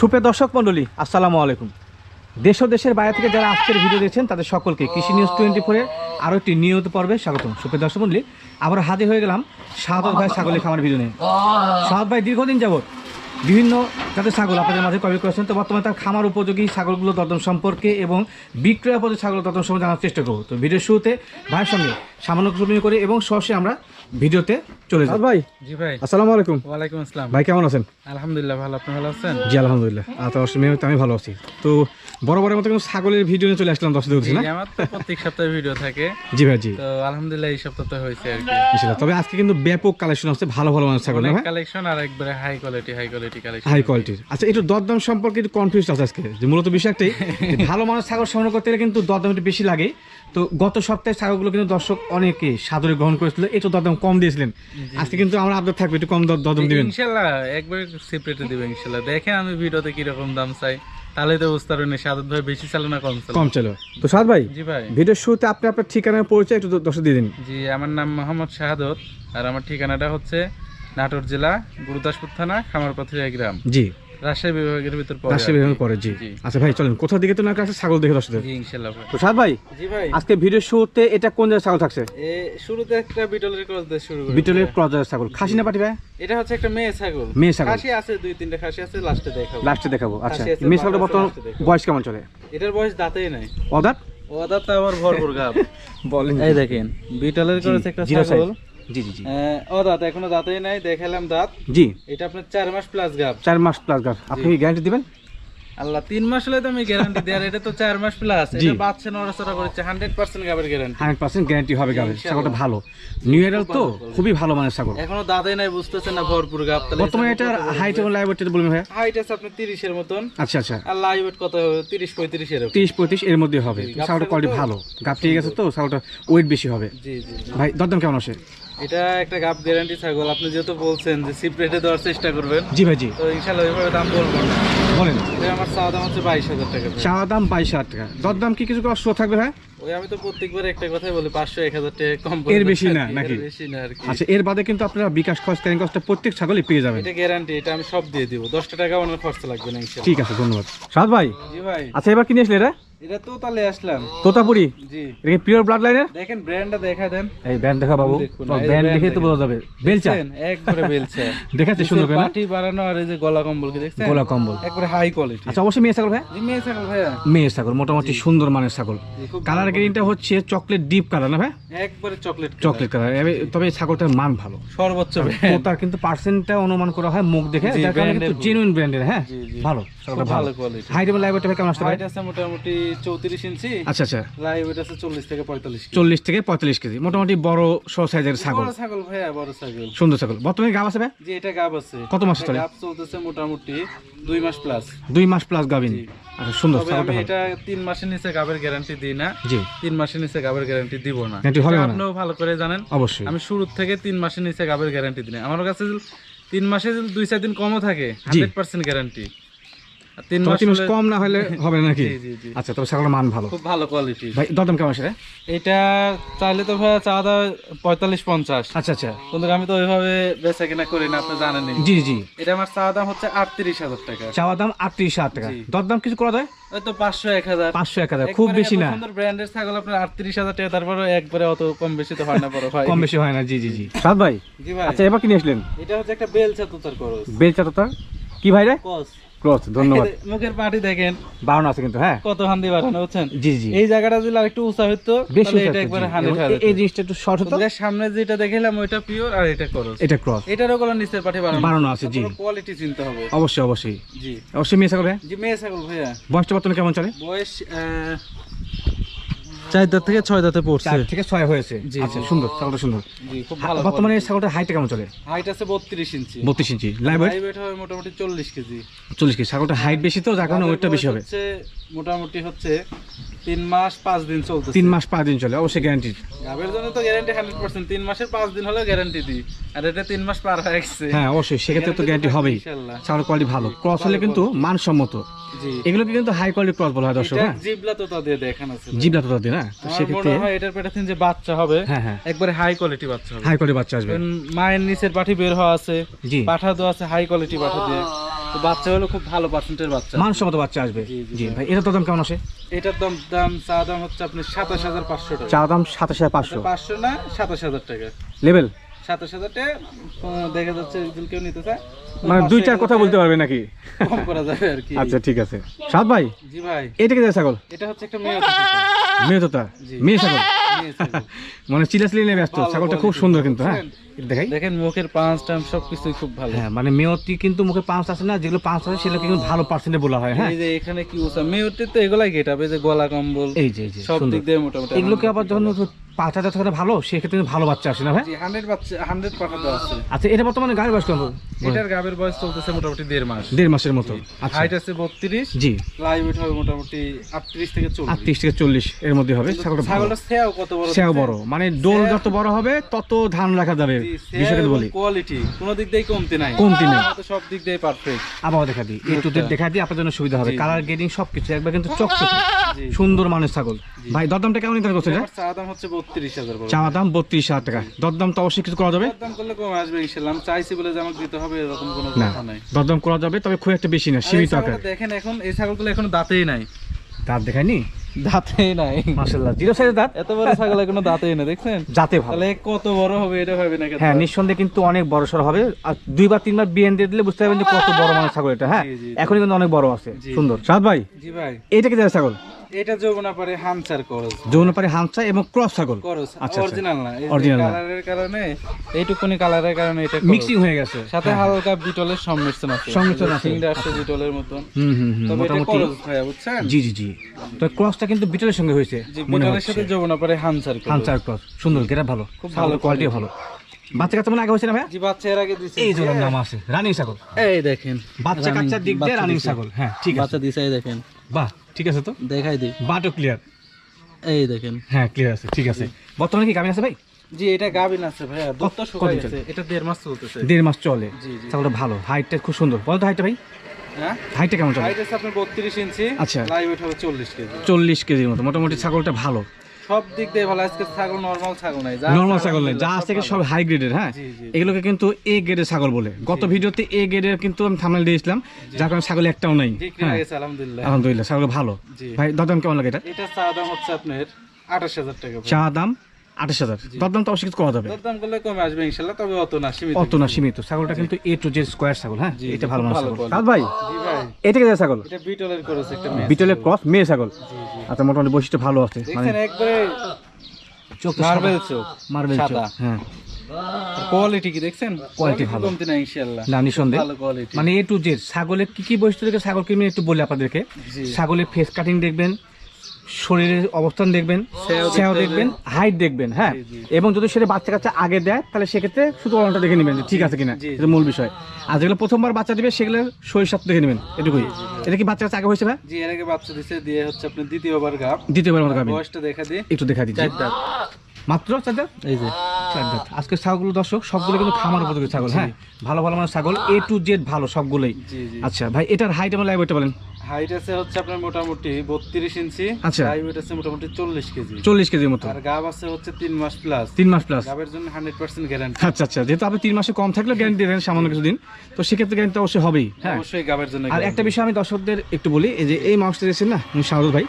সুপ্রিয় দর্শক মণ্ডলী, আসসালামু আলাইকুম। দেশ ও দেশের বাইরে থেকে যারা আজকের ভিডিও দেখছেন, তাদের সকলকে কৃষি নিউজ টোয়েন্টি ফোরের আরও একটি নিয়মিত পর্বে স্বাগতম। সুপ্রিয় দর্শক মন্ডলী আবার হাজির হয়ে গেলাম সাহাদ ভাই ছাগলের খামার ভিডিও নিয়ে। শাহাদ ভাই, দীর্ঘদিন যাবত বিভিন্ন জাতের ছাগল আপনাদের মাঝে কবি করেছেন। তো বর্তমানে তার খামার উপযোগী ছাগলগুলো দর্দম সম্পর্কে এবং বিক্রয় পদে ছাগল দর্দম সম্পর্কে জানার চেষ্টা করব। তো ভিডিও শুরুতে ভাইয়ের সঙ্গে সামান্য করে এবং সহসে আমরা ভিডিওতে চলে যাব। ভাই। জি ভাই। আসসালামু আলাইকুম। ওয়ালাইকুম আসসালাম। ভাই কেমন আছেন? আলহামদুলিল্লাহ ভালো। আপনি ভালো আছেন? জি আলহামদুলিল্লাহ। তো আমি ভালো আছি। তো মতো কিন্তু ছাগলের ভিডিও নিয়ে চলে আসলাম না? আমার তো প্রত্যেক সপ্তাহে ভিডিও থাকে। জি ভাই জি। তো আলহামদুলিল্লাহ এই সপ্তাহে হয়েছে আর কি। ইনশাআল্লাহ। তবে আজকে কিন্তু ব্যাপক কালেকশন আছে ভালো ভালো মানের ছাগল ভাই? কালেকশন আর একবারে high quality high quality collection high কোয়ালিটির আচ্ছা একটু দরদাম সম্পর্কে একটু কনফিউজ আছে আজকে। যে মূলত বিষয় একটাই ভালো মানের ছাগল সংগ্রহ করতে গেলে কিন্তু দরদাম একটু বেশি লাগে। তো গত সপ্তাহে ছাগলগুলো কিন্তু দর্শক অনেকে সাদরে গ্রহণ করেছিল একটু দরদাম কম দিয়েছিলেন। আজকে কিন্তু আমরা আপডেট থাকবে একটু কম দর- দরদাম দিবেন। ইনশাল্লাহ একবারে সেপারেটে দিবে ইনশাল্লাহ দেখেন আমি ভিডিওতে কি রকম দাম চাই। তাহলে তো বুঝতে পারবেন সাদত ভাই বেশি চালো না কম চালো? কম চলো তো সাদ ভাই জি ভাই। ভিডিওর শুরুতে আপনি আপনার পরিচয় একটু দর্শক দিয়ে দিন। জি আমার নাম মোহাম্মদ শাহাদত আর আমার ঠিকানাটা হচ্ছে নাটোর জেলা গুরুদাসপুর থানা খামারপথিয়া গ্রাম। জি। রাজশাহী বিভাগের ভিতর পড়ে রাজশাহী বিভাগের পরে জি। জি। আচ্ছা ভাই চলেন কোথা দিকে তো না একটা ছাগল দেখে দর্শকদের। জি ইনশাল্লাহ ভাই। ভাই জি ভাই। আজকে ভিডিওর শুরুতে এটা কোন জায়গায় ছাগল থাকছে? এ শুরুতে একটা বিটলের ক্রস দিয়ে শুরু করি। বিটলের ক্রজার ছাগল। খাসি না পাটি ভাই? এটা হচ্ছে একটা মেয়ে ছাগল। মেয়ে ছাগল। খাসি আছে দুই তিনটা খাসি আছে লাস্টে দেখাবো। লাস্টে দেখাবো আচ্ছা। মেয়ে ছাগলটা বর্তমান বয়স কেমন চলে? এটার বয়স দাঁতেই নাই। অদার ওদার তো ভরপুর গাব। বলেন। এই দেখেন বিটলের করেছে একটা ছাগল। জি জি জি। ও দাঁত এখনও দাঁতেই নাই দেখালাম দাঁত। জি। এটা আপনার চার মাস প্লাস গাব চার মাস প্লাস আপনি গ্যারান্টি দিবেন? আল্লাহ তিন মাস হলে তো আমি গ্যারান্টি এটা তো চার মাস প্লাস এটা বাচ্চা নড়াচড়া করেছে হান্ড্রেড পার্সেন্ট গাবের গ্যারান্টি হান্ড্রেড পার্সেন্ট গ্যারান্টি হবে গাবে ইনশাআল্লাহ। ছাগলটা ভালো। নিউ ইয়ার তো খুবই ভালো মানের ছাগল। এখনও দাঁতেই নাই বুঝতেছে না ভরপুর গাব তাহলে বর্তমানে এটার হাইট এবং লাইভ বলবেন ভাইয়া। হাইট আছে আপনার তিরিশের মতন। আচ্ছা আচ্ছা। আর লাইভ কত হবে? তিরিশ পঁয়ত্রিশ এরকম। তিরিশ পঁয়ত্রিশ এর মধ্যে হবে। ছাগলটা কোয়ালিটি ভালো। গাপ ঠিক গেছে তো ছাগলটা ওয়েট বেশি হবে। জি জি জি। ভাই দরদাম কেমন আসে এটা একটা গাপ গ্যারান্টি ছাগল। আপনি যেহেতু বলছেন যে সিপ রেটে দেওয়ার চেষ্টা করবেন জি ভাই জি। তো ইনশাল্লাহ ওইভাবে দাম বলব না। বলেন। এটা আমার চাওয়া দাম হচ্ছে বাইশ হাজার টাকা। চাওয়া দাম বাইশ হাজার টাকা। দর দাম কি কিছু কষ্ট থাকবে ভাই? ওই আমি তো প্রত্যেকবার একটা কথাই বলি পাঁচশো এক হাজার টাকা কম এর বেশি না, নাকি? বেশি না আর কি। আচ্ছা এর বাদে কিন্তু আপনারা বিকাশ খরচ ক্যারিং কস্টটা প্রত্যেক ছাগলই পেয়ে যাবেন। এটা গ্যারান্টি এটা আমি সব দিয়ে দিব। দশটা টাকা ওনার খরচা লাগবে না ঠিক আছে ধন্যবাদ। সাদ ভাই? জি ভাই। আচ্ছা এবার কিনে আসলে এটা? এটা আসলাম। তোতাপুরি? জি। এটা পিওর ব্লাড লাইনের দেখেন ব্র্যান্ডটা দেখা দেন। এই ব্যান্ড দেখা বাবু। brand দেখে তো বোঝা যাবে। বেলচা? একবারে দেখাচ্ছে সুন্দর না? পাটি বাড়ানো আর এই যে গলা কম্বল কি দেখছেন? গোলা কম্বল। একবারে হাই কোয়ালিটি আচ্ছা অবশ্যই মেয়ে ছাগল ভাই? জি মেয়ে ছাগল ভাইয়া। মেয়ে ছাগল মোটামুটি সুন্দর মানের ছাগল। কালার গ্রিনটা হচ্ছে চকলেট ডিপ কালার না ভাই? একবারে চকলেট চকলেট কালার তবে ছাগলটার মান ভালো। সর্বোচ্চ। তার কিন্তু পার্সেন্টটা অনুমান করা হয় মুখ দেখে। জি, যার কারণে কিন্তু জেনুইন ব্র্যান্ডের হ্যাঁ। ভালো। ভালো ভালো কোয়ালিটি হাইট এবং লাইভটা কেমন আসতে পারে? হাইট আছে মোটামুটি চৌত্রিশ ইঞ্চি। আচ্ছা আচ্ছা। লাইভ আছে চল্লিশ থেকে কেজি। থেকে পঁয়তাল্লিশ কেজি। মোটামুটি বড় ছ সাইজের ছাগল। বড় ছাগল ভাইয়া বড় ছাগল। সুন্দর ছাগল। বর্তমানে গাব আছে ভাই? জি এটা গাব আছে। কত মাস চলে? গাব চলতেছে মোটামুটি মাস প্লাস মাস প্লাস গাবিন। আচ্ছা সুন্দর ছাগলটা এটা মাসের নিচে গাবের গ্যারান্টি দিই না। জি। মাসের নিচে গাবের গ্যারান্টি দিব না। Guarantee হবে না? আপনিও ভালো করে জানেন। অবশ্যই। আমি শুরু থেকে তিন মাসের নিচে গাবের গ্যারান্টি দিই আমার কাছে তিন মাসে দুই চার দিন কমও থাকে হান্ড্রেড পার্সেন্ট গ্যারান্টি তিন মাস মাস কম না হলে হবে নাকি? জি জি জি। আচ্ছা তবে ছাগলের মান ভালো। খুব ভালো কোয়ালিটি ভাই দরদাম কেমন আছে এটা চাইলে তো ভাই চাওয়া দাওয়া পঁয়তাল্লিশ পঞ্চাশ। আচ্ছা আচ্ছা। কিন্তু আমি তো ওইভাবে বেচা কিনা করি না আপনি জানেনই। জি জি। এটা আমার চাওয়া দাম হচ্ছে আটত্রিশ হাজার টাকা। চাওয়া দাম আটত্রিশ হাজার টাকা। দরদাম কিছু করা যায়? ওই পাঁচশো এক হাজার। পাঁচশো এক হাজার। খুব বেশি না। সুন্দর ব্র্যান্ডের ছাগল আপনার আটত্রিশ হাজার টাকা তারপরে একবারে অত কম বেশি তো হয় না বড় কম বেশি হয় না জি জি জি। সাদ ভাই জি ভাই। আচ্ছা এবার কিনে আসলেন? এটা হচ্ছে একটা বেলচা তুতার করস বেলচা তো কি ভাই রে? কস। ক্রস ধন্যবাদ। মুখের পাটি দেখেন। বারণ আছে কিন্তু হ্যাঁ। কত হান্দি বাড়ানো বুঝছেন? জি জি। এই জায়গাটা যদি আরেকটু উঁচা হইতো তাহলে এটা একটা, একবারে জি। হান্ড্রেড এবং এ- এই জিনিসটা একটু শর্ট হতো। সামনে যেটা দেখালাম ওইটা পিওর আর এটা করস এটা ক্রস এটারও কোনো নিচের পাটি বাড়ানো। বাড়ানো আছে, জি। কোয়ালিটি চিনতে হবে। অবশ্যই অবশ্যই। জি। অবশ্যই মেয়ে ছাগল হ্যাঁ? জি মেয়ে ছাগল ভাইয়া। বয়সটা বর্তমানে কেমন চলে? বয়স চার দাঁত থেকে ছয় দাঁতে পড়ছে। চার থেকে ছয় হয়েছে। জি, আচ্ছা সুন্দর ছাগলটা সুন্দর। জি খুব ভালো বর্তমানে এই ছাগলটার হাইটটা কেমন চলে? হাইট আছে বত্রিশ ইঞ্চি। বত্রিশ ইঞ্চি। লাইভ ওয়েট লাইভ মোটামুটি চল্লিশ কেজি। চল্লিশ কেজি। ছাগলটার হাইট বেশি তো যার কারণে ওয়েটটা বেশি হবে। মোটামুটি হচ্ছে তিন মাস পাঁচ দিন চলতেছে। তিন মাস পাঁচ দিন চলে অবশ্যই গ্যারান্টি গাভীর জন্য তো গ্যারান্টি হান্ড্রেড পার্সেন্ট তিন মাসের পাঁচ দিন হলে গ্যারান্টি দিই। আর এটা তিন মাস পার হয়ে গেছে। হ্যাঁ অবশ্যই সেক্ষেত্রে তো গ্যারান্টি হবেই। ছাগলের কোয়ালিটি ভালো। ক্রস হলে কিন্তু মানসম্মত। এগুলোকে কিন্তু হাই কোয়ালিটি ক্রস বলা হয় দর্শক হ্যাঁ? জিবলা দিয়ে দেখানো আছে জিবলা তো তাদের না? তো সেক্ষেত্রে হয় এটার পেটাতে যে বাচ্চা হবে হ্যাঁ হ্যাঁ। একবারে হাই কোয়ালিটি বাচ্চা হবে। হাই কোয়ালিটি বাচ্চা আসবে। মায়ের নিচের পাঠি বের হওয়া আছে পাঠা দেওয়া আছে হাই কোয়ালিটি পাঠা দিয়ে। তো বাচ্চা হলো খুব ভালো পার্সেন্টের বাচ্চা। মানসম্মত বাচ্চা আসবে? জি, ভাই। ভাই এটা তো দাম কেমন আসে? এটার দাম দাম চা দাম হচ্ছে আপনি সাতাশ হাজার পাঁচশো টাকা। চা দাম সাতাশ হাজার পাঁচশো। পাঁচশো না সাতাশ হাজার টাকা। লেভেল সাতাশ হাজার টাকা উম, দেখা যাচ্ছে যদি কেউ নিতে চায়। মানে দুই চার কথা বলতে পারবে নাকি? কম করা যাবে আর কি। আচ্ছা ঠিক আছে। সাত ভাই জি ভাই। এটা কি ছাগল? এটা হচ্ছে একটা মেয়ে মেয়ে তো মেয়ে ছাগল মেয়ে ছাগল। মানে চিলাচিলি নিয়ে ব্যস্ত। ছাগলটা খুব সুন্দর কিন্তু হ্যাঁ? দেখাই। দেখেন মুখের পাঁচ টাইম সবকিছুই খুব ভালো। হ্যাঁ মানে মেয়রটি কিন্তু মুখে পাঁচ আছে না যেগুলো পাঁচ আছে সেগুলো কিন্তু ভালো পার্সেন্টে বলা হয় হ্যাঁ? এই যে এখানে কি উঁচা মেয়রটি তো এগুলাই গেট হবে যে গলা কম্বল এই যে এই যে সব দিক দিয়ে মোটামুটি এগুলোকে আবার যখন হাজার টাকা ভালো সেক্ষেত্রে ভালো বাচ্চা আসে না ভাই? হান্ড্রেড বাচ্চা হান্ড্রেড পাঠাতে আছে। আচ্ছা এটা বর্তমানে গাড়ি বয়স এটার গাবের বয়স চলতেছে মোটামুটি দেড় মাস। দেড় মাসের মতো। আচ্ছা। হাইট আছে বত্রিশ জি। লাইভ ওয়েট হবে মোটামুটি আটত্রিশ থেকে চল্লিশ। আটত্রিশ থেকে চল্লিশ এর মধ্যে হবে। ছাগলটা ভালো। ছাগলের সেও কত বড় সেও বড়। মানে ডোল যত বড় হবে তত ধান রাখা যাবে। বিষয়টা বলি। কোয়ালিটি কোনো দিক দিয়ে কমতি নাই। কমতি নেই। সব দিক দিয়ে পারফেক্ট আবার দেখা দিই। একটু দেখা দিই আপনার জন্য সুবিধা হবে। কালার গ্রেডিং সবকিছু একবার কিন্তু চকচকে। সুন্দর মানের ছাগল। ভাই দরদামটা কেমন নিতে করছে দাম হচ্ছে বত্রিশ হাজার বড়। চাওয়া দাম বত্রিশ হাজার টাকা। দরদাম তো অবশ্যই কিছু করা যাবে। দাম করলে কমে আসবে ইনশাল্লাহ চাইছি বলে যে আমাকে দিতে হবে এরকম কোনো কথা নাই। দরদাম করা যাবে তবে খুব একটা বেশি না সীমিত আকারে। দেখেন এখন এই ছাগলগুলো এখনও দাঁতেই নাই। দাঁত দেখায়নি? দাঁতেই নাই। মাসাল্লাহ জিরো সাইজের দাঁত? এত বড় ছাগল এখনও দাঁতেই না দেখছেন? যাতে ভালো। তাহলে কত বড় হবে এটা ভাবে না হ্যাঁ নিঃসন্দেহে কিন্তু অনেক বড় সড় হবে। আর দুইবার তিনবার বিএন দিয়ে দিলে বুঝতে পারবেন যে কত বড় মানের ছাগল এটা হ্যাঁ। এখনই কিন্তু অনেক বড় আছে। সুন্দর। সাদ ভাই জি ভাই। এইটা কি ছাগল? এটা যৌবনা পারে হামসার হামসা এবং ক্রস ছাগল। করস। আচ্ছা। অরিজিনাল না না। কালারের কারণে এইটুকুনি কালারের কারণে এটা মিক্সিং হয়ে গেছে। সাথে হালকা বিটলের সংমিশ্রণ আছে। সংমিশ্রণ আছে। সিংটা আসছে বিটলের মতন। হুম হুম তবে এটা বুঝছেন? জি জি জি। তো ক্রসটা কিন্তু বিটলের সঙ্গে হয়েছে বিটলের সাথে যৌবনা পারে হামসার করস। হামসার ক্রস। সুন্দর গেরা ভালো। খুব ভালো কোয়ালিটি ভালো। বাচ্চা কাচ্চা মানে আগে হয়েছে না ভাই জি বাচ্চা এর আগে এই জোড়ার নাম আছে রানিং ছাগল। এই দেখেন বাচ্চা কাচ্চার দিক দিয়ে রানিং। ছাগল। হ্যাঁ ঠিক আছে। বাচ্চা দিছে এই দেখেন। বাহ ঠিক আছে তো? দেখাই দিই। বাটও ক্লিয়ার এই দেখেন। হ্যাঁ ক্লিয়ার আছে ঠিক আছে। বর্তমানে কি গাভিন আছে ভাই? জি এটা গাবিন আছে ভাইয়া। দুধ তো কত- শুকাই গেছে। এটা দেড় মাস চলতেছে। দেড় মাস চলে। ছাগলটা ভালো হাইটটা খুব সুন্দর। বলো তো হাইটটা ভাই। হ্যাঁ? হাইটটা কেমন চলে? হাইট আছে আপনার বত্রিশ ইঞ্চি। আচ্ছা। লাইভ ওয়েট হবে চল্লিশ কেজি। চল্লিশ কেজির মতো। মোটামুটি ছাগলটা ভালো। সব দিক দিয়ে ভালো। আজকে ছাগল নরমাল ছাগল নাই। যা ছাগল নেই যা থেকে। সব হাই গ্রেডের হ্যাঁ? এগুলোকে কিন্তু এ গ্রেডের ছাগল বলে। গত ভিডিওতে এ গ্রেডের কিন্তু আমি দিয়েছিলাম যার কারণে ছাগল একটাও নাই। হ্যাঁ আলহামদুলিল্লাহ। আলহামদুলিল্লাহ ছাগল ভালো। ভাই দাদাম কেমন লাগে এটা? এটা চা দাম হচ্ছে আপনার আঠাশ হাজার টাকা চা দাম আঠাশ হাজার। দরদাম তো অবশ্যই কিছু করা যাবে। দাম করলে কমে আসবে ইনশাল্লাহ তবে অত না সীমিত অত না সীমিত। ছাগলটা কিন্তু এ টু জেড স্কোয়ার ছাগল হ্যাঁ? এটা ভালো খুব মানের ভালো ছাগল। quality। কাজ ভাই এটা কি ছাগল? এটা বিটলের করেছে একটা মেয়ে বিটলের ক্রস মেয়ে ছাগল? জি জি আচ্ছা মোটামুটি বৈশিষ্ট্য ভালো আছে। মানে একবারে চোখ মার্বেল চোখ মার্বেল সাদা। হ্যাঁ। কোয়ালিটি কি দেখছেন? Quality ভালো। কমতি না ইনশাল্লাহ। না নিঃসন্দেহে। ভালো কোয়ালিটি মানে এ টু জেড ছাগলের কি কি বৈশিষ্ট্য দেখে ছাগল কিনবেন একটু বলি আপনাদেরকে। ছাগলের ফেস কাটিং দেখবেন শরীরের অবস্থান দেখবেন সেও দেখবেন হাইট দেখবেন হ্যাঁ। এবং যদি সেটা বাচ্চা কাচ্চা আগে দেয় তাহলে সেক্ষেত্রে শুধু অলনটা দেখে নেবেন ঠিক আছে কিনা। এটা মূল বিষয়। আর যেগুলো প্রথমবার বাচ্চা দিবে সেগুলো শরীর স্বাস্থ্য দেখে নেবেন এটুকুই। এটা কি বাচ্চা কাচ্চা আগে হয়েছে ভাই জি এর আগে বাচ্চা দিছে দিয়ে হচ্ছে আপনি দ্বিতীয়বার গাপ দ্বিতীয়বার মতো গাবেন বয়সটা দেখা দিই। একটু দেখা চার মাত্র চার? এই যে। আজকে ছাগলগুলো দর্শক সবগুলো কিন্তু খামার উপযোগী ছাগল হ্যাঁ? ভালো ভালো মানে ছাগল এ টু জেড ভালো সবগুলোই। আচ্ছা ভাই এটার হাইট আমার লাইভ বলেন। হাইট আছে হচ্ছে আপনার মোটামুটি বত্রিশ ইঞ্চি আচ্ছা। ওয়েট আছে মোটামুটি চল্লিশ কেজি। চল্লিশ কেজির মতো। আর গাব আছে হচ্ছে তিন মাস প্লাস তিন মাস প্লাস গাবের জন্য হান্ড্রেড পার্সেন্ট গ্যারান্টি আচ্ছা আচ্ছা যেহেতু আপনি তিন মাসে কম থাকলে গ্যারান্টি দেবেন সামান্য কিছুদিন তো সেক্ষেত্রে গ্যারান্টি অবশ্যই হবেই হ্যাঁ। অবশ্যই গাবের জন্য আর একটা বিষয় আমি দর্শকদের একটু বলি এই যে এই মাউসটা দিয়েছেন না উনি শাহরুল ভাই?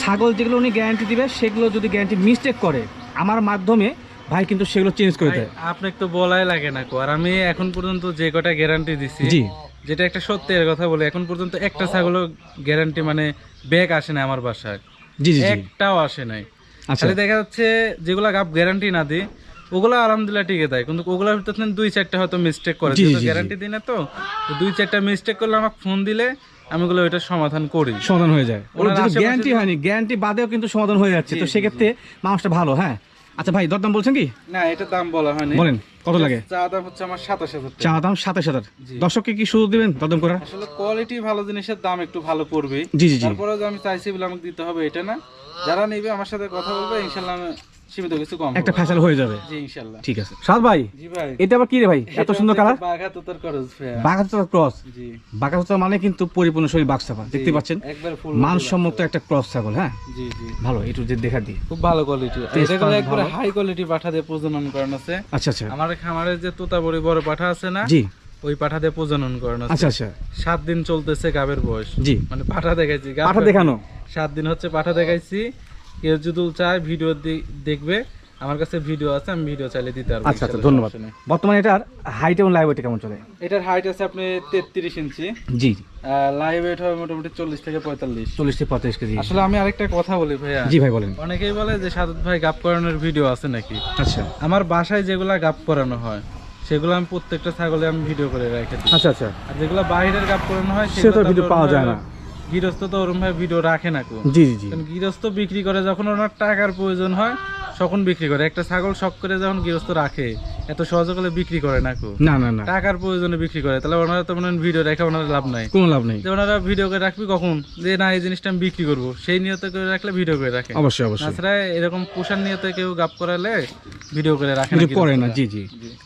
ছাগল যেগুলো উনি গ্যারান্টি দিবে সেগুলো যদি গ্যারান্টি মিস্টেক করে আমার মাধ্যমে ভাই কিন্তু সেগুলো চেঞ্জ করে দেয়। আপনাকে তো বলাই লাগে না কো আর আমি এখন পর্যন্ত যে কটা গ্যারান্টি দিছি জি। যেটা একটা সত্যের কথা বলে এখন পর্যন্ত একটা ছাগলও গ্যারান্টি মানে ব্যাগ আসে না আমার বাসায়। জি জি জি। একটাও আসে নাই। আচ্ছা। খালি দেখা যাচ্ছে যেগুলা গাপ গ্যারান্টি না দিই ওগুলো আলহামদুলিল্লাহ টিকে দেয়। কিন্তু ওগুলোর ভিতরে দুই চারটা হয়তো মিস্টেক করে গ্যারান্টি দিই না তো দুই চারটা মিস্টেক করলে আমাকে ফোন দিলে আমি ওগুলো ওইটার সমাধান করি। সমাধান হয়ে যায়। গ্যারান্টি হয়নি গ্যারান্টি বাদেও কিন্তু সমাধান হয়ে যাচ্ছে। তো সেক্ষেত্রে মানুষটা ভালো হ্যাঁ। আচ্ছা ভাই দরদাম বলছেন কি? না এটা দাম বলা হয়নি। বলেন। কত লাগে? চা দাম হচ্ছে আমার সাতাশ হাজার টাকা। চা দাম সাতাশ হাজার। দর্শককে কি সুযোগ দিবেন দরদাম করার আসলে কোয়ালিটি ভালো জিনিসের দাম একটু ভালো পড়বে জি জি জি। তারপরেও যে আমি চাইছি বলে আমাকে দিতে হবে এটা না। যারা নেবে আমার সাথে কথা বলবে ইনশাল্লাহ আমি সীমিত কিছু কম একটা করব। হয়ে যাবে। জি ইনশাল্লাহ। ঠিক আছে। সাদ ভাই জি ভাই। এটা আবার কি রে ভাই? এত সুন্দর কালার বাঘা তোতার খরচ ক্রস জি। বাঘাচোর মানে কিন্তু পরিপূর্ণ শরীর বাঘসাফা দেখতে পাচ্ছেন? একবার ফুল মানসম্মত একটা ক্রস ছাগল হ্যাঁ? জি জি। ভালো একটু যে দেখা দিই। খুব ভালো কোয়ালিটি Taste এটাগুলো একবার হাই কোয়ালিটি পাঠা দিয়ে প্রজনন করানো আছে। আচ্ছা আচ্ছা। আমার খামারে যে তোতাবড়ি বড় পাঠা আছে না জি। ওই পাঠা দিয়ে প্রজনন করানো আচ্ছা আচ্ছা। সাত দিন চলতেছে গাবের বয়স। জি। মানে পাঠা দেখাইছি পাঠা দেখানো? সাত দিন হচ্ছে পাঠা দেখাইছি। কেউ যদি চায় ভিডিও দেখবে। আমার কাছে ভিডিও আছে আমি ভিডিও চাইলে দিতে পারব। আচ্ছা আচ্ছা ধন্যবাদ। বর্তমানে এটার হাইট এবং লাইভ ওয়েট কেমন চলে? এটার হাইট আছে আপনি তেত্রিশ ইঞ্চি। জি। লাইভ ওয়েট হবে মোটামুটি চল্লিশ থেকে পঁয়তাল্লিশ। চল্লিশ থেকে পঁয়ত্রিশ কেজি। আসলে আমি আরেকটা কথা বলি ভাইয়া। জি ভাই বলেন। অনেকেই বলে যে সাদত ভাই গাপ করানোর ভিডিও আছে নাকি? আচ্ছা। আমার বাসায় যেগুলা গাপ করানো হয় সেগুলো আমি প্রত্যেকটা ছাগলে আমি ভিডিও করে রেখে দিই। আচ্ছা আচ্ছা। আর যেগুলো বাইরের গাপ করানো হয় সে তো সেগুলো ভিডিও পাওয়া যায় না। গৃহস্থ তো ওরম ভাবে ভিডিও রাখে না কো জি জি গৃহস্থ বিক্রি করে যখন ওনার টাকার প্রয়োজন হয় তখন বিক্রি করে। একটা ছাগল শখ করে যখন গৃহস্থ রাখে এত সহজে করে বিক্রি করে না কো না না না। টাকার প্রয়োজনে বিক্রি করে। তাহলে ওনারা তো মনে হয় ভিডিও রেখে ওনার লাভ নাই। কোনো লাভ নেই। ওনারা ভিডিও করে রাখবি কখন? যে না এই জিনিসটা আমি বিক্রি করব। সেই নিয়তে করে রাখলে ভিডিও করে রাখে। অবশ্যই অবশ্যই। তাছাড়া এরকম পোষার নিয়তে কেউ গাপ করালে ভিডিও করে রাখে না করে না জি জি।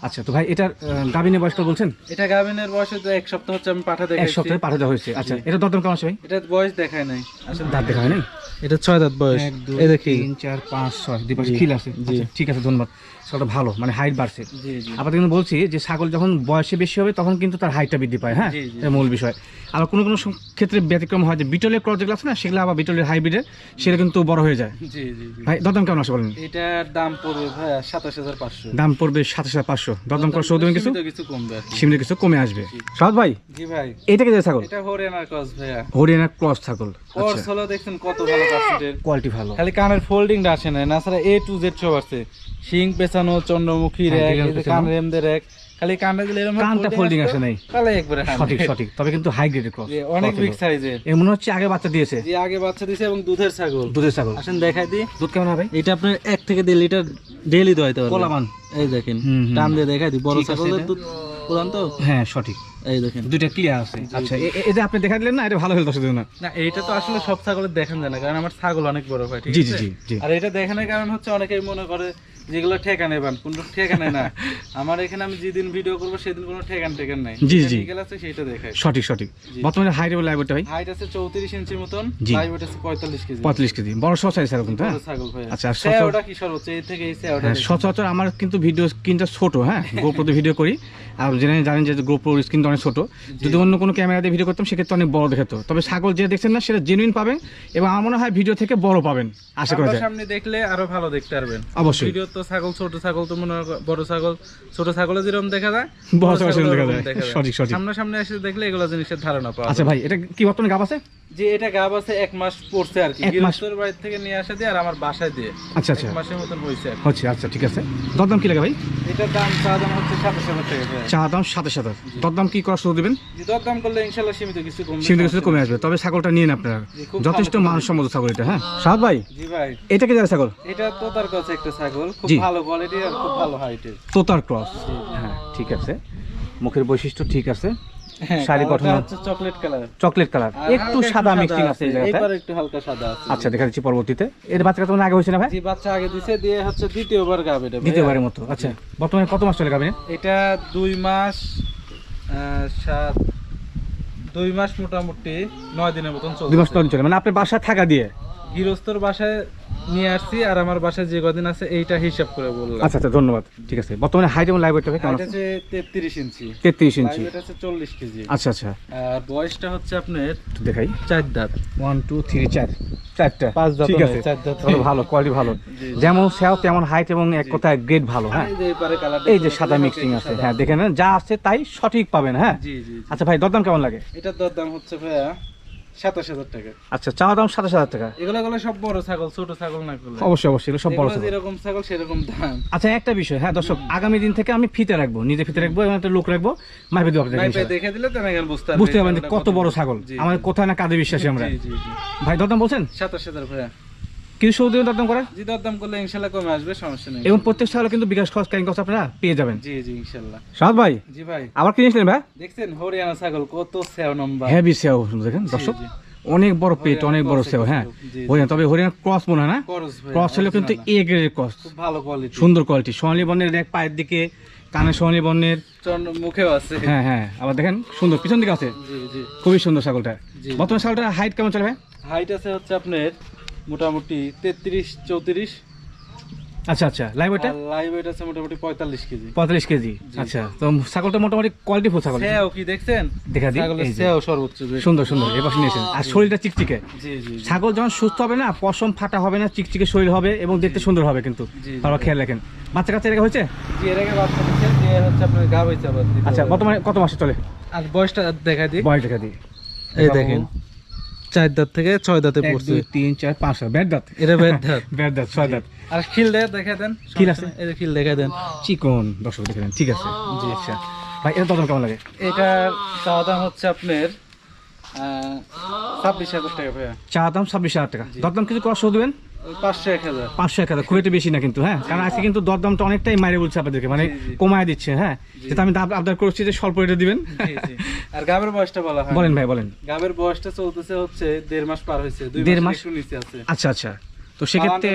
আচ্ছা তো ভাই এটার গাবিনের বয়সটা বলছেন? এটা গাভিনের বয়সে তো এক সপ্তাহ হচ্ছে আমি পাঠা এক সপ্তাহে সপ্তাহে পাঠাতে হয়েছে। আচ্ছা এটা দরদাম কেমন আছে ভাই? এটা বয়স দেখায় নাই। আসলে দাঁত দেখায় নাই? এটা ছয় দাঁত বয়স। এই দেখি। তিন চার পাঁচ ছয় দুই পাশে খিল আছে। জি। আচ্ছা, ঠিক আছে ধন্যবাদ। সেটা ভালো মানে হাইট বাড়ছে। আবার কিন্তু বলছি যে ছাগল যখন বয়সে বেশি হবে তখন কিন্তু তার হাইটটা বৃদ্ধি পায় হ্যাঁ। এটা মূল বিষয়। আবার কোনো কোনো ক্ষেত্রে ব্যতিক্রম হয় যে বিটলের ক্রস যেগুলো আছে না সেগুলো আবার বিটলের হাইব্রিডের সেটা কিন্তু বড় হয়ে যায়। ভাই দরদাম কেমন আছে বলেন? এটার দাম পড়বে ভাই সাতাশ হাজার পাঁচশো। দাম পড়বে সাতাশ হাজার পাঁচশো। দরদাম করে সৌদি কিছু? সীমিত কিছু কমবে আর কিছু কমে আসবে। সাদ ভাই জি ভাই। এইটাকে যে ছাগল? এটা হরিয়ানার ক্রস ভাইয়া। হরিয়ানা ক্রস ছাগল। কোর্স আচ্ছা। হলো দেখছেন কত ভালো কোয়ালিটি ভালো। খালি কানের ফোল্ডিংটা আসে না নাছাড়া এ টু জেড সব আছে। শিং পেছানো চন্দ্রমুখী হ্যাঁ। কানের এমদের র্যাক খালি কানটা দিলে এরকম কানটা folding আসে নাই। তাহলে একবারে সঠিক সঠিক। তবে কিন্তু হাই গ্রেডের ক্রস অনেক বিগ সাইজের এ মনে হচ্ছে আগে বাচ্চা দিয়েছে। যে আগে বাচ্চা দিয়েছে এবং দুধের ছাগল। দুধের ছাগল। আসেন দেখাই দিই। দুধ কেমন হবে? এটা আপনার এক থেকে দেড় লিটার ডেইলি দোয়াইতে পারবেন কোলাবান এই দেখেন। টান দিয়ে দেখাই দিই। বড় ছাগলের দুধ প্রধান তো হ্যাঁ সঠিক। এই দেখেন। দুইটা ক্লিয়ার আছে। আচ্ছা এ- এ- আপনি দেখা দিলেন না এটা ভালো হলো দর্শকদের জন্য না এইটা তো আসলে সব ছাগলের দেখান যায় না কারণ আমার ছাগল অনেক বড় হয় ঠিক আছে? জি, জি, জি। আর এটা দেখানোর কারণ হচ্ছে অনেকেই মনে করে যেগুলো ঠেকা নেবেন কোনো ঠেকানে না। আমার এখানে আমি যেদিন ভিডিও করব সেদিন কোনো ঠেকান টেকান নাই। জি, জি। আছে সেটা দেখাই। সঠিক সঠিক। বর্তমানে হাই লেভেল লাইভ ভাই হাইট আছে চৌত্রিশ ইঞ্চির মতন। লাইভ আছে কেজি। বড় সহ সাইজ এরকম তো হ্যাঁ ছাগল ভাই আচ্ছা, আর স্যাওটা সচরাচর- কি সর্বোচ্চ? এই থেকে এই স্যাওটা হ্যাঁ সচরাচর আমার কিন্তু ভিডিও স্ক্রিনটা ছোট হ্যাঁ? গোপ্রোতে ভিডিও করি। আর জেনে জানেন যে গোপ্রোর স্ক্রিনটা অনেক ছোট। যদি অন্য কোনো ক্যামেরা দিয়ে ভিডিও করতাম সেক্ষেত্রে অনেক বড় দেখাতো। তবে ছাগল যে দেখছেন না সেটা জেনুইন পাবেন এবং আমার মনে হয় ভিডিও থেকে বড় পাবেন আশা করা যায়। সামনে দেখলে আরও ভালো দেখতে পারবেন। অবশ্যই। ভিডিও তো ছাগল ছোট ছাগল তো মনে বড় ছাগল। ছোট ছাগলে যেরকম দেখা যায় বড় ছাগল সেরকম দেখা যায়। সঠিক, সঠিক। সামনে সামনে এসে দেখলে এগুলো জিনিসের ধারণা পাওয়া আচ্ছা ভাই এটা কি বর্তমানে গাব আছে? যে এটা গাব আছে এক মাস পড়ছে আর কি। এক বাড়ি থেকে নিয়ে আসা দিয়ে আর আমার বাসায় দিয়ে। আচ্ছা এক আচ্ছা মাসের মতন আর হচ্ছে আচ্ছা ঠিক আছে। দরদাম কি লাগে ভাই? এটার দাম চা দাম হচ্ছে টাকা চা দাম সাথে সাথে দরদাম কি করার সুযোগ দেবেন? যে করলে ইনশাল্লাহ সীমিত কিছু কমবে। সীমিত কিছু কমে আসবে। তবে ছাগলটা নিয়ে আপনারা। যথেষ্ট মানসম্মত ছাগল এটা হ্যাঁ? ভাই? জি ভাই। এটা কি ছাগল? এটা তো তার কাছে একটা ছাগল খুব ভালো কোয়ালিটি আর খুব ভালো হাইটের তোতার ক্রস। হ্যাঁ ঠিক আছে। মুখের বৈশিষ্ট্য ঠিক আছে। শাড়ি গঠন চকলেট কালার চকলেট কালার একটু সাদা মিক্সিং আছে। এই জায়গাটা এবার একটু হালকা সাদা আছে। আচ্ছা দেখা যাচ্ছে পরবর্তীতে। এর আগে না ভাই? জি বাচ্চা আগে দিছে দিয়ে হচ্ছে দ্বিতীয়বার গাব এটা দ্বিতীয়বারের মতো। আচ্ছা বর্তমানে কত মাস চলে গাবিনে এটা দুই মাস সাত দুই মাস মোটামুটি নয় দিনের মতন চলছে দুই মাস তখন চলে। মানে আপনার বাসা থাকা দিয়ে? গৃহস্থর বাসায় নিয়ে আসছি আর আমার বাসায় যে কদিন আছে এইটা হিসাব করে বললাম। আচ্ছা আচ্ছা ধন্যবাদ। ঠিক আছে। বর্তমানে হাইট এবং লাইভ হবে কেমন এটা হচ্ছে তেত্রিশ ইঞ্চি। তেত্রিশ ইঞ্চি। এটা হচ্ছে চল্লিশ কেজি। আচ্ছা আচ্ছা। আর বয়সটা হচ্ছে আপনার একটু দেখাই। চার দাঁত। ওয়ান টু থ্রি চার। চারটা। পাঁচ দাঁত ঠিক আছে। চার দাঁত। ভালো কোয়ালিটি ভালো যেমন সেও তেমন হাইট এবং এক কথায় গ্রেড ভালো হ্যাঁ? এই যে সাদা মিক্সিং আছে। হ্যাঁ দেখে নেন যা আছে তাই সঠিক পাবেন হ্যাঁ? জি জি জি। আচ্ছা ভাই দরদাম কেমন লাগে? এটার দর দাম হচ্ছে ভাইয়া সাতাশ হাজার টাকা। আচ্ছা চাওয়া দাম সাতাশ হাজার টাকা। এগুলো গুলো সব বড় ছাগল ছোট ছাগল না গুলো অবশ্যই অবশ্যই এগুলো সব বড় ছাগল। যেরকম ছাগল সেরকম দাম। আচ্ছা একটা বিষয় হ্যাঁ দর্শক আগামী দিন থেকে আমি ফিতে রাখব নিজে ফিতে রাখব এবং একটা লোক রাখব মাইপে দেখে দিলে তো বুঝতে বুঝতে পারবেন কত বড় ছাগল। আমার আমাদের কোথায় না কাদের বিশ্বাসী আমরা। ভাই দরদাম বলছেন? সাতাশ হাজার ভাইয়া। কিছু সৌদি দরদাম করে? জি দরদাম করলে ইনশাল্লাহ কমে আসবে সমস্যা নেই। এবং প্রত্যেক কিন্তু বিকাশ খরচ ক্যারিং খরচ আপনারা পেয়ে যাবেন। জি জি ইনশাল্লাহ। সাদ ভাই জি ভাই। আবার ভাই? দেখছেন হরিয়ানা ছাগল কত সেও নম্বর। হেভি সেও দেখেন দর্শক অনেক বড় পেট অনেক বড় সেও হ্যাঁ। হরিয়ানা তবে হরিয়ানা ক্রস মনে হয় না। ক্রস হলেও কিন্তু এ গ্রেডের ক্রস ভালো কোয়ালিটি সুন্দর কোয়ালিটি সোনালী বর্ণের এক পায়ের দিকে কানে সোনালী বর্ণের মুখেও আছে। হ্যাঁ হ্যাঁ আবার দেখেন সুন্দর পিছন দিকে আছে। খুবই সুন্দর ছাগলটা। বর্তমান ছাগলটার হাইট কেমন চলে ভাই? হাইট আছে হচ্ছে আপনার মোটামুটি তেত্রিশ চৌত্রিশ। আচ্ছা আচ্ছা লাইভ ওটা লাইভ ওয়েট আছে মোটামুটি পঁয়তাল্লিশ কেজি। পঁয়তাল্লিশ কেজি। আচ্ছা তো ছাগলটা মোটামুটি কোয়ালিটি ফুল ছাগল। সেও কি দেখছেন? দেখা দিই, ছাগলের সেও সর্বোচ্চ সুন্দর সুন্দর এ পাশে নিয়েছেন আর শরীরটা চিকচিকে। জি জি জি। ছাগল যখন সুস্থ হবে না পশম ফাটা হবে না চিকচিকে শরীর হবে এবং দেখতে সুন্দর হবে কিন্তু। খেয়াল রাখেন। বাচ্চা কাচ্চা এরকম হয়েছে? জি এর আগে বাচ্চা দিচ্ছে যে হচ্ছে আপনার গা হয়েছে আবার আচ্ছা বর্তমানে কত মাসে চলে? আর বয়সটা দেখা দিই। বয়স দেখা দিই। এই দেখেন। চার দাঁত থেকে ছয় দাঁতে পড়ছে। তিন চার পাঁচ ব্যাট দাঁত। এটা ব্যাট দাঁত। ব্যাট দাঁত ছয় দাঁত। আর খিল দেয় দেখা দেন খিল আছে? এই যে খিল দেখা দেন। চিকন। দর্শক দেখে দেন ঠিক আছে। জি আচ্ছা। ভাই এটা দরদাম কেমন লাগে? এটা চাওয়া দাম হচ্ছে আপনার ছাব্বিশ হাজার টাকা ভাইয়া। চা দাম ছাব্বিশ হাজার টাকা। দরদাম কিছু কষ্ট দেবেন? পাঁচশো এক হাজার। খুব একটা বেশি না কিন্তু হ্যাঁ? কারণ আজকে কিন্তু দরদামটা অনেকটাই মাইরে বলছে আপনাদেরকে মানে। কমায় দিচ্ছে হ্যাঁ? যেটা আমি আবদার করছি যে স্বল্প রেটে দিবেন। আর গাবের বয়সটা বলা হয়। বলেন ভাই বলেন। গাবের বয়সটা চলতেছে হচ্ছে দেড় মাস পার হয়েছে দেড় মাস মাস? নিচে আছে। আচ্ছা আচ্ছা। তো সেক্ষেত্রে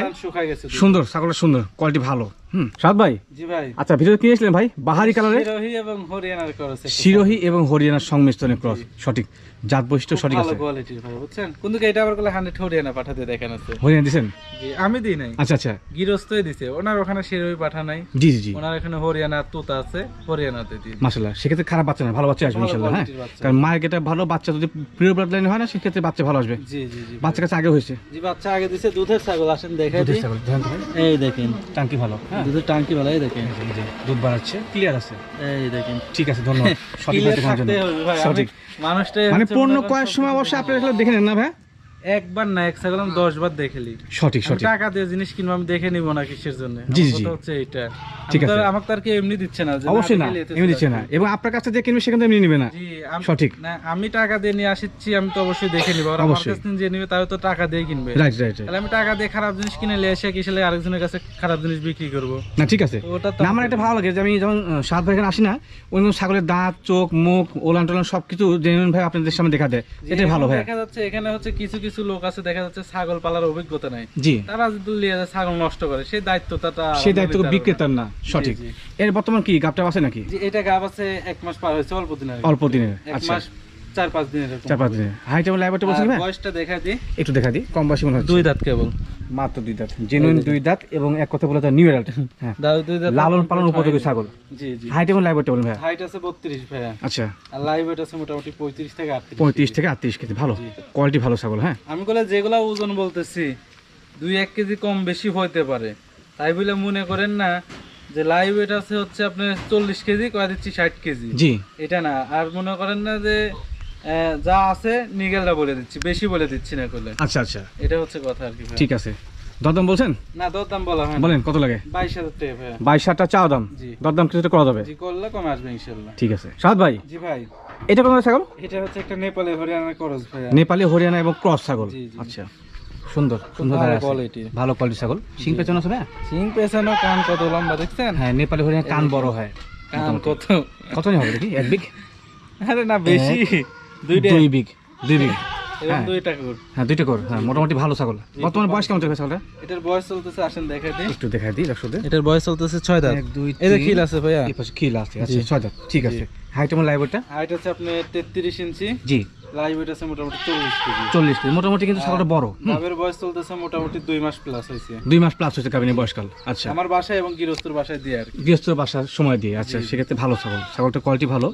সুন্দর ছাগলটা সুন্দর কোয়ালিটি ভালো। হুম সাদ ভাই? জি ভাই। আচ্ছা ভিডিও কিনেছিলেন ভাই? বাহারি কালারের? শিরোহী এবং হরিয়ানার করেছে শিরোহী এবং হরিয়ানার সংমিশ্রণে ক্রস সঠিক। জাত বৈশিষ্ট্য সঠিক ভালো আছে। কোয়ালিটির ভাই বুঝছেন? কিন্তু এটা আবার বলে হান্ড্রেড হরিয়ানা পাঠাতে দেখেন আছে। হরিয়ানা দিছেন? জি আমি দিই নাই। আচ্ছা আচ্ছা। গৃহস্থই দিছে। ওনার ওখানে শিরোহী পাঠা নাই। জি জি জি। ওনার এখানে হরিয়ানা তোতা আছে হরিয়ানাতে দিই। সেক্ষেত্রে খারাপ বাচ্চা না ভালো বাচ্চা আসবে হ্যাঁ? কারণ গেটা ভালো বাচ্চা যদি প্রিয় ব্লাড লাইন হয় না সেক্ষেত্রে বাচ্চা ভালো আসবে। জি জি জি। বাচ্চা কাছে আগে হয়েছে। জি বাচ্চা আগে দিছে দুধের ছাগল আসেন দিই। এই দেখেন। টাঙ্কি ভালো হ্যাঁ? দুধের টাঙ্কি ভালো এই দেখেন দুধ বাড়াচ্ছে ক্লিয়ার আছে। এই দেখেন। ঠিক আছে ধন্যবাদ। সঠিক মানুষটাই মানে পণ্য কয়েক সময় অবশ্যই আপনি ভালো। দেখে নেন না ভাই? একবার না এক ছাগল আমি দশ বার দেখেলি সঠিক সঠিক। টাকা দিয়ে জিনিস কিনবো আমি দেখে নিব না কিসের জন্য। জি, জি, হচ্ছে এইটা। ঠিক আছে। আমাকে তার কি এমনি দিচ্ছে না অবশ্যই না এমনি দিচ্ছে না। এবং আপনার কাছে যে কিনবে সেখানে এমনি নিবে না। সঠিক। না আমি টাকা দিয়ে নিয়ে আসছি আমি তো অবশ্যই দেখে নিব। আর আমার। কাছ থেকে যে নিবে তাও তো টাকা দিয়ে কিনবে। রাইট রাইট তাহলে আমি টাকা দিয়ে খারাপ জিনিস কিনে নিয়ে এসে কিসে আরেকজনের কাছে খারাপ জিনিস বিক্রি করব? না ঠিক আছে। ওটা না আমার একটা ভালো লাগে যে আমি যখন সাত ভাই এখানে আসি না অন্য ছাগলের দাঁত চোখ মুখ ওলান টোলান সবকিছু জেনুইন ভাই আপনাদের সামনে দেখা দেয়। এটাই ভালো ভাই। দেখা যাচ্ছে এখানে হচ্ছে কিছু কিছু লোক আছে দেখা যাচ্ছে ছাগল পালার অভিজ্ঞতা নাই। জি। তারা যদি লিয়ে ছাগল নষ্ট করে সেই দায়িত্বটা সেই দায়িত্ব বিক্রেতার না সঠিক। এর বর্তমান কি গাপটা আছে নাকি? জি এটা গাব আছে এক মাস পার হয়েছে অল্প দিনের অল্প দিনের এক আচ্ছা। মাস চার পাঁচ এরকম। চার পাঁচ দিনের হাইট এবং লাইবারটা বলছেন আর বয়সটা দেখা দিই। একটু দেখা দিই কম বয়সী মনে হচ্ছে। দুই দাঁত কেবল। মাত্র দুই দাঁত। জেনুইন দুই দাঁত এবং এক কথা বলে তার নিউ এডাল্ট হ্যাঁ। দুই দাঁত লালন পালন উপযোগী ছাগল। জি জি। হাইট এবং লাইবারটা বলুন ভাই হাইট আছে বত্রিশ ভাইয়া। আচ্ছা। আর আছে মোটামুটি পঁয়ত্রিশ থেকে আটত্রিশ পঁয়ত্রিশ থেকে আটত্রিশ কেজি। ভালো। কোয়ালিটি ভালো ছাগল হ্যাঁ? আমি বলে যেগুলা ওজন বলতেছি দুই এক কেজি কম বেশি হইতে পারে। তাই বলে মনে করেন না যে লাইভ ওয়েট আছে হচ্ছে আপনার চল্লিশ কেজি কয়া দিচ্ছি ষাট কেজি। জি। এটা না। আর মনে করেন না যে যা আছে নিগেলটা বলে দিচ্ছি বেশি বলে দিচ্ছি না করলে আচ্ছা আচ্ছা। এটা হচ্ছে কথা আর কি ঠিক আছে। দরদাম বলছেন? না দরদাম বলা হয় বলেন কত লাগে? বাইশ হাজার টাকা ভাইয়া বাইশ হাজার চাও দাম? জি। দরদাম কিছুটা করা যাবে? জি করলে কমে আসবে ইনশাল্লাহ ঠিক আছে। সাদ ভাই জি ভাই। এটা কোন ছাগল? এটা হচ্ছে একটা নেপালি হরিয়ানার করজ ভাইয়া। নেপালি হরিয়ানা এবং ক্রস ছাগল। আচ্ছা। সুন্দর সুন্দর দাঁড়ায় ভালো কোয়ালিটি ছাগল। সিং পেছন আছে না সিং পেছানো কান কত লম্বা দেখছেন? হ্যাঁ নেপালি হরিয়ানা কান বড় হয়। কান কত? কত হবে দেখি? এক বিগ আরে না বেশি। দুই বিগ হ্যাঁ। দুইটা হ্যাঁ দুইটা কর হ্যাঁ মোটামুটি ভালো ছাগল। বর্তমানে বয়স কেমন চলছে ছাগলটা? এটার বয়স চলতেছে আসেন দেখাই দিই। একটু দেখাই দিই দর্শকদের। এটার বয়স চলতেছে ছয় দাঁত। এক দুই এই যে তিন, খিল আছে ভাইয়া। এই পাশে আছে আচ্ছা ছয় দাঁত ঠিক আছে। হাইট এবং লাইভটা হাইট আছে আপনার তেত্রিশ ইঞ্চি। জি। লাইভ ওয়েট আছে মোটামুটি চল্লিশ কেজি। চল্লিশ কেজি। মোটামুটি কিন্তু ছাগলটা বড়। গাবের বয়স চলতেছে মোটামুটি দুই মাস প্লাস হয়েছে। দুই মাস প্লাস হচ্ছে কাবিনী বয়সকাল। আচ্ছা। আমার বাসায় এবং গৃহস্থর বাসায় দিয়ে আর কি। গৃহস্থ বাসার সময় দিয়ে। আচ্ছা সেক্ষেত্রে ভালো ছাগল। ছাগলটা কোয়ালিটি ভালো।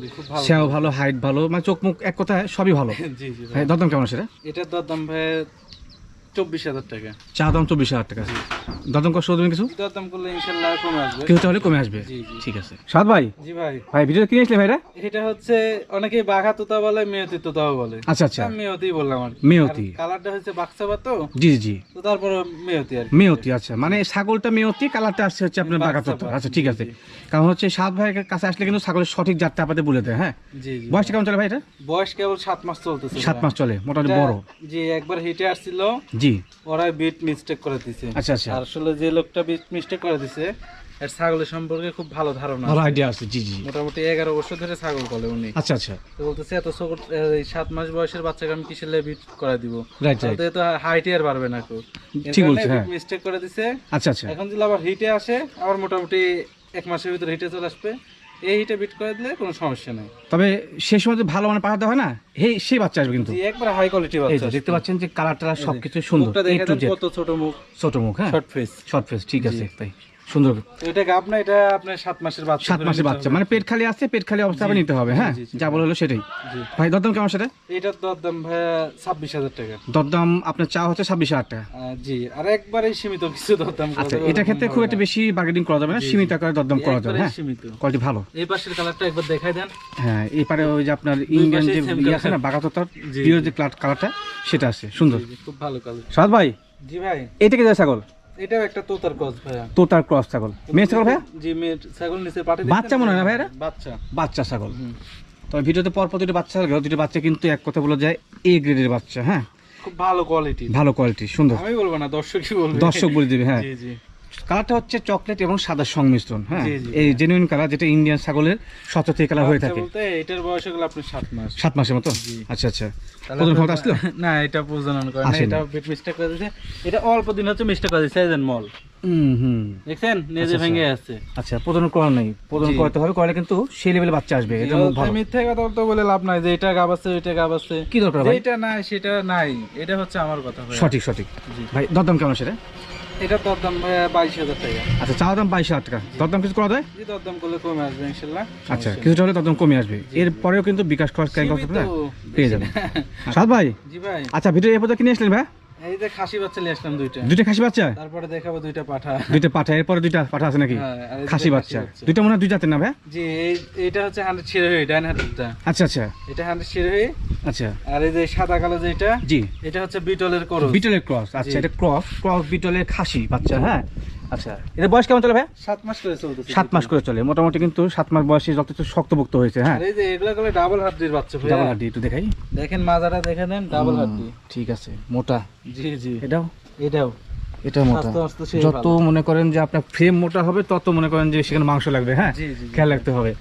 সেও ভালো হাইট ভালো। মানে চোখ মুখ এক কথায় সবই ভালো। জি জি হ্যাঁ দরদাম কেমন আছে রে? এটার দরদাম ভাই চব্বিশ হাজার টাকা। চা দাম চব্বিশ হাজার টাকা। দরদাম কষ্ট দেবেন কিছু? দরদাম করলে ইনশাল্লাহ কমে আসবে। কিছু তাহলে কমে আসবে। জি জি। ঠিক আছে। সাদ ভাই? জি ভাই। ভাই ভিডিওটা কিনে আসলে ভাইরা? এটা হচ্ছে অনেকেই বাঘা তোতা বলে মেয়তি তোতাও বলে। আচ্ছা আচ্ছা। মেয়তি বললাম আর মেয়তি। কালারটা হচ্ছে বাক্সাবা তো। জি জি। জি তো তারপরে মেয়তি আর মেয়তি আচ্ছা। মানে ছাগলটা মেয়তি কালারটা আসছে হচ্ছে আপনার বাঘা চাপা। আচ্ছা ঠিক আছে। কারণ হচ্ছে সাত ভাইয়ের কাছে আসলে কিন্তু ছাগলের সঠিক জাতটা আপনাদের বলে দেয় হ্যাঁ? জি জি। বয়সটা কেমন চলে ভাই এটা? বয়স কেবল সাত মাস চলতেছে সাত মাস চলে মোটামুটি বড়। জি একবার হিটে আসছিল জি ওরা বিট মিস্টেক করে দিছে। আচ্ছা আচ্ছা। আসলে যে লোকটা বিট মিস্টেক করে দিছে এর ছাগলের সম্পর্কে খুব ভালো ধারণা ভালো আইডিয়া আছে জি জি। মোটামুটি এগারো বছর ধরে ছাগল বলে উনি। আচ্ছা আচ্ছা। তো বলতেছে এত ছোট এই সাত মাস বয়সের বাচ্চাকে আমি কিসের বিট করে দিব? তো হাইটে আর পারবে না কেউ। ঠিক বলছে, হ্যাঁ। মিস্টেক করে দিছে। আচ্ছা আচ্ছা। এখন যদি আবার হিটে আসে আবার মোটামুটি এক মাসের ভিতরে হিটে চলে আসবে। এই হিটে বিট করে দিলে কোনো সমস্যা নেই। তবে সেই সময় ভালো মানে পাঠাতে হয় না? হে সেই বাচ্চা আসবে কিন্তু। একবার হাই কোয়ালিটি বাচ্চা দেখতে পাচ্ছেন যে কালার টালার সবকিছু সুন্দর কত ছোট মুখ। ছোট মুখ হ্যাঁ। শর্ট ফেস শর্ট ফেস ঠিক আছে তাই। সুন্দর। এটা গাব না এটা আপনার সাত মাসের বাচ্চা সাত মাসের বাচ্চা। মানে পেট খালি আছে পেট খালি অবস্থা নিতে হবে হ্যাঁ? যা বলে হলো সেটাই ভাই দরদাম কেমন সেটা এটার দরদাম ছাব্বিশ হাজার টাকা। দরদাম আপনার চা হচ্ছে ছাব্বিশ হাজার টাকা। জি আর একবারেই সীমিত কিছু দরদাম আচ্ছা এটা ক্ষেত্রে খুব একটা বেশি বার্গেনিং করা যাবে না। সীমিত আকারে দরদাম করা যাবে হ্যাঁ? সীমিত। কোয়ালিটি ভালো। এই পাশের কালারটা একবার দেখাই দেন। হ্যাঁ এপারে ওই যে আপনার ইন্ডিয়ান যে পাশেই ইয়ে আছে না। বাগাততার প্রিয় যে কালারটা সেটা আছে সুন্দর। খুব ভালো কালার সাদ ভাই? জি ভাই। এটা কি যায় ছাগল? এটাও একটা তোতার ভাইয়া। তোতার ক্রস ছাগল। মেয়ে ছাগল ভাইয়া? জি ছাগল নিচে বাচ্চা মনে হয় না ভাইয়া বাচ্চা। বাচ্চা ছাগল। তবে ভিডিওতে পরপর দুটো বাচ্চা দুটো বাচ্চা কিন্তু এক কথা বলা যায় এ গ্রেডের বাচ্চা হ্যাঁ? খুব ভালো কোয়ালিটি ভালো কোয়ালিটি সুন্দর। আমি বলব না দর্শকই বলবে। দর্শক বলে দিবে হ্যাঁ। জি জি। কালারটা হচ্ছে চকলেট এবং সাদা সংমিশ্রণ হ্যাঁ। এই জেনুইন কালার যেটা ইন্ডিয়ান ছাগলের সচেতন কালার হয়ে থাকে। এটার বয়স হলো আপনার সাত মাস। সাত মাসের মতো? আচ্ছা আচ্ছা। তাহলে ক্ষমতা আসলো? না এটা প্রজনন করে না এটা পেট মিস্টেক করে দিয়েছে এটা অল্প দিন হচ্ছে মিস্টেক করে দিয়েছে এই মল হুম হুম। দেখছেন? নিজে আচ্ছা, ভেঙে আছে আচ্ছা প্রদান করা নেই। প্রদান করতে হবে করলে কিন্তু সেই লেভেলে বাচ্চা আসবে এটা ভালো। মিথ্যে কথা তো বলে লাভ নাই যে এটা গাব আছে ওইটা গাব আছে কি দরকার ভাই? যেটা নাই সেটা নাই এটা হচ্ছে আমার কথা সঠিক সঠিক। ভাই দরদাম কেমন সেটা এটা দরদাম বাইশ হাজার টাকা। আচ্ছা চাওয়া দাম বাইশ হাজার টাকা। দরদাম কিছু করা যায়? জি দরদাম করলে কমে আসবে ইনশাল্লাহ। আচ্ছা কিছুটা হলে দরদাম কমে আসবে। এরপরেও কিন্তু বিকাশ খরচ পেয়ে যাবেন। সাদ ভাই? জি ভাই। আচ্ছা ভিডিও এ পর্যন্ত কিনে আসলেন ভাই? এই যে খাসি বাচ্চা নিয়ে আসলাম দুইটা। দুইটা খাসি বাচ্চা? তারপরে দেখাবো দুইটা পাঠা। দুইটা পাঠা এরপরে দুইটা পাঠা আছে নাকি? হ্যাঁ, দুইটা খাসি বাচ্চা। দুইটা মনে দুই জাতের না ভাই জি এই এইটা হচ্ছে হান্ড্রেড ডাইন আচ্ছা আচ্ছা। এটা হান্ড্রেড আচ্ছা। আর এই যে সাদা কালো যেটা জি। এটা হচ্ছে বিটলের ক্রস। বিটলের ক্রস আচ্ছা এটা ক্রস ক্রস বিটলের খাসি বাচ্চা হ্যাঁ? আচ্ছা এটা বয়স কেমন চলে ভাই? সাত মাস করে চলতেছে সাত মাস করে চলে। মোটামুটি কিন্তু সাত মাস বয়সে যথেষ্ট শক্তভুক্ত হয়েছে হ্যাঁ? এই যে এগুলা করে ডাবল হাড্ডির বাচ্চা ভাইয়া। ডাবল হাড্ডি একটু দেখাই। দেখেন মাজাটা দেখে দেন ডাবল হাড্ডি। ঠিক আছে মোটা। জি জি। এটাও? এটাও। এটা মোটা। স্বাস্থ্য স্বাস্থ্য সেই যত মনে করেন যে আপনার ফ্রেম মোটা হবে তত মনে করেন যে সেখানে মাংস লাগবে হ্যাঁ। খেয়াল রাখতে হবে।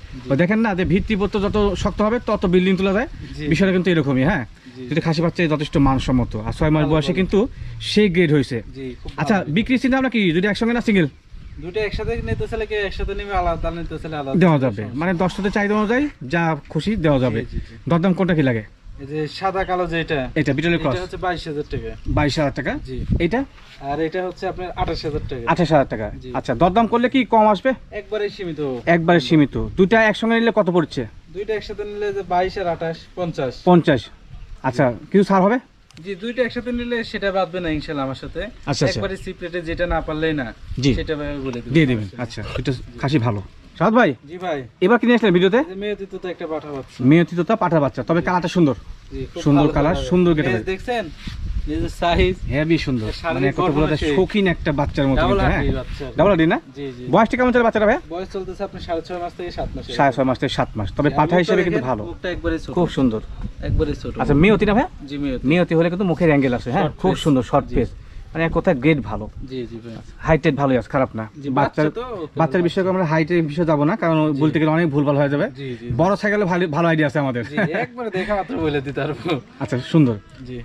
দেখেন না যে ভিত্তিপত্র যত শক্ত হবে তত বিল্ডিং তোলা যায়। বিষয়টা কিন্তু এরকমই হ্যাঁ? যদি খাসি বাচ্চা যথেষ্ট মানসম্মত। আর ছয় মাস বয়সে কিন্তু সেই গ্রেড হয়েছে। আচ্ছা। বিক্রি চিন্তা ভাবনা কি? যদি একসঙ্গে না সিঙ্গেল দুটো একসাথে নিতে চাইলে কি একসাথে নিবে? আলাদা নিতে চাইলে আলাদা। দেওয়া যাবে। মানে দশটাতে চাহিদা অনুযায়ী যা খুশি দেওয়া যাবে। জি, জি, জি। দরদাম কোনটা কি লাগে? এই যে সাদা কালো যেটা এটা বিটলের ক্রস এটা হচ্ছে টাকা। টাকা? জি। এটা? আর এটা হচ্ছে আপনার আঠাশ হাজার টাকা। আঠাশ হাজার টাকা। আচ্ছা দরদাম করলে কি কম আসবে? একবারে সীমিত। একবারে সীমিত। দুইটা একসঙ্গে নিলে কত পড়ছে? দুইটা একসাথে নিলে যে বাইশ আর আঠাশ পঞ্চাশ। পঞ্চাশ। আচ্ছা কিছু ছাড় হবে? জি দুইটা একসাথে নিলে সেটা বাদবে না ইনশাআল্লাহ আমার সাথে। আচ্ছা, আচ্ছা। একবারে সিপ্রেটে যেটা না পারলেই না সেটা বলে দিয়ে দেবেন আচ্ছা এটা খাসি ভালো। সাদ ভাই? জি ভাই। এবার কিনে আসলেন ভিডিওতে? এই যে মেয়ে দিতে তো একটা পাঠা মেয়তিততা পাঠা বাচ্চা তবে কালারটা সুন্দর। সুন্দর কালার, সুন্দর গেটে দেখছেন? নিজের সাইজ হেভি সুন্দর। মানে কত। শৌখিন একটা বাচ্চার মতো হ্যাঁ? ডাবল আডি না? জি জি। বয়সটা কেমন চলে বাচ্চাটা ভাই বয়স চলতেছে আপনি সাড়ে ছয় মাস থেকে 7 মাস মাস থেকে সাত মাস। তবে পাঠা হিসেবে কিন্তু ভালো। মুখটা একবারে ছোট। খুব সুন্দর। একবারে ছোট। আচ্ছা মেয়তি না ভাই জি মেয়তি হলে কিন্তু মুখের অ্যাঙ্গেল আছে হ্যাঁ? খুব সুন্দর শর্ট জি। মানে এক কথায় গ্রেড ভালো। জি জি হাইটেড ভালোই আছে খারাপ না। বাচ্চার বাচ্চার বিষয়ে আমরা হাইটের বিষয়ে যাব না কারণ বলতে গেলে অনেক ভুলভাল হয়ে যাবে। জি জি বড় সাইকেলে ভালো আইডিয়া আছে আমাদের। জি দেখা মাত্র বলে দিতে পারব। আচ্ছা সুন্দর।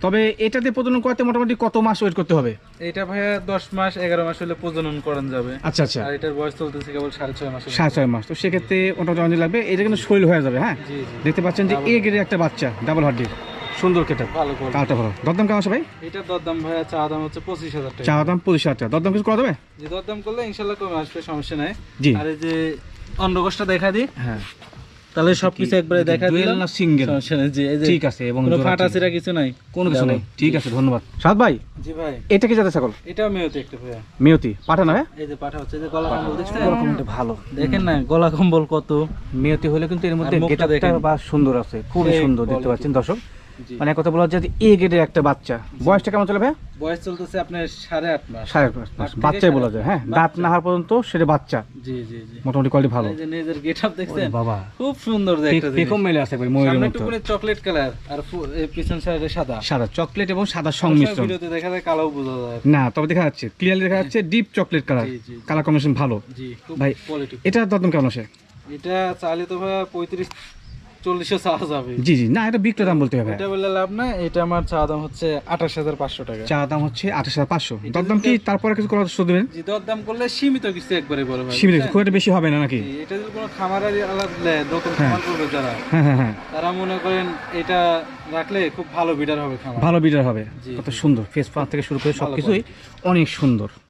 তবে এটাতে প্রজনন করতে মোটামুটি কত মাস ওয়েট করতে হবে? এটা ভাইয়া দশ মাস এগারো মাস হলে প্রজনন করান যাবে। আচ্ছা আচ্ছা। আর এটার বয়স চলতেছে কেবল সাড়ে ছয় মাস। সাড়ে ছয় মাস। তো সেক্ষেত্রে মোটামুটি অনেক লাগবে এটা কিন্তু শৈল হয়ে যাবে হ্যাঁ? জি জি। দেখতে পাচ্ছেন যে এ গ্রেডের একটা বাচ্চা ডাবল হাড্ডি সুন্দর কেটে। ভালো কালটা ভালো। দরদাম কেমন আছে ভাই? এটার দরদাম ভাইয়া চা দাম হচ্ছে পঁচিশ হাজার টাকা। চা দাম পঁচিশ হাজার টাকা। দরদাম কিছু করা যাবে? যে দরদাম করলে ইনশাল্লাহ কমে আসবে সমস্যা নাই। জি। আর যে অন্ডকোষটা দেখা দিই। হ্যাঁ। তাহলে সবকিছু একবারে দেখা দিলাম। না সিঙ্গেল? সমস্যা নেই জি এই যে ঠিক আছে এবং ফাটা। কিছু নাই। কোনো কিছু নেই। ঠিক আছে ধন্যবাদ। সাদ ভাই? জি ভাই। এটা কি যাতে ছাগল? এটাও মেয়েতে একটা ভাইয়া। মিয়তি। পাঠা না হ্যাঁ এই যে পাঠা হচ্ছে যে গলা কম্বল দেখছেন? এরকমটা ভালো। দেখেন না গলা কম্বল কত। মিয়তি হলে কিন্তু এর মধ্যে দেখেন। বা সুন্দর আছে। খুবই সুন্দর দেখতে পাচ্ছেন দর্শক। মানে কথা বলা যায় এ গ্রেডের একটা বাচ্চা। বয়সটা কেমন চলে ভাই বয়স চলতেছে আপনার সাড়ে আট মাস। সাড়ে পাঁচ মাস। বাচ্চাই বলা যায় হ্যাঁ দাঁত না হওয়ার পর্যন্ত সেটা বাচ্চা। জি জি জি। মোটামুটি কোয়ালিটি ভালো। এই যে নিজের গেট আপ দেখছেন? বাবা। খুব সুন্দর দেখতে পেখম মেলে আছে একবার ময়ূরের মতো। একটু চকলেট কালার আর পিছন সাইডে সাদা। সাদা চকলেট এবং সাদা সংমিশ্রণ। ভিডিওতে দেখা যায় কালো বোঝা যায়। না তবে দেখা যাচ্ছে ক্লিয়ারলি দেখা যাচ্ছে deep chocolate colour. Colour combination ভালো। জি ভাই, এটা দরদাম কেমন আছে এটা চাইলে তো ভাই পঁয়ত্রিশ চল্লিশে চাওয়া যাবে। জি জি। না এটা বিক্রয় দাম বলতে হবে। এটা বললে লাভ না এটা আমার চা দাম হচ্ছে আঠাশ হাজার পাঁচশো টাকা। চা দাম হচ্ছে আঠাশ হাজার পাঁচশো। দরদাম কি তারপরে কিছু করার সুযোগ দেবেন? জি দর দাম করলে সীমিত কিছু একবারে বড় ভাই সীমিত খুব একটা বেশি হবে না নাকি? এটা যদি কোনো খামারের আলাদা নতুন হ্যাঁ। খামার করবে যারা হ্যাঁ হ্যাঁ তারা মনে করেন এটা রাখলে খুব ভালো বিডার হবে খামার। ভালো বিটার হবে। কত সুন্দর। ফেস পাঁচ থেকে শুরু করে সবকিছুই অনেক সুন্দর।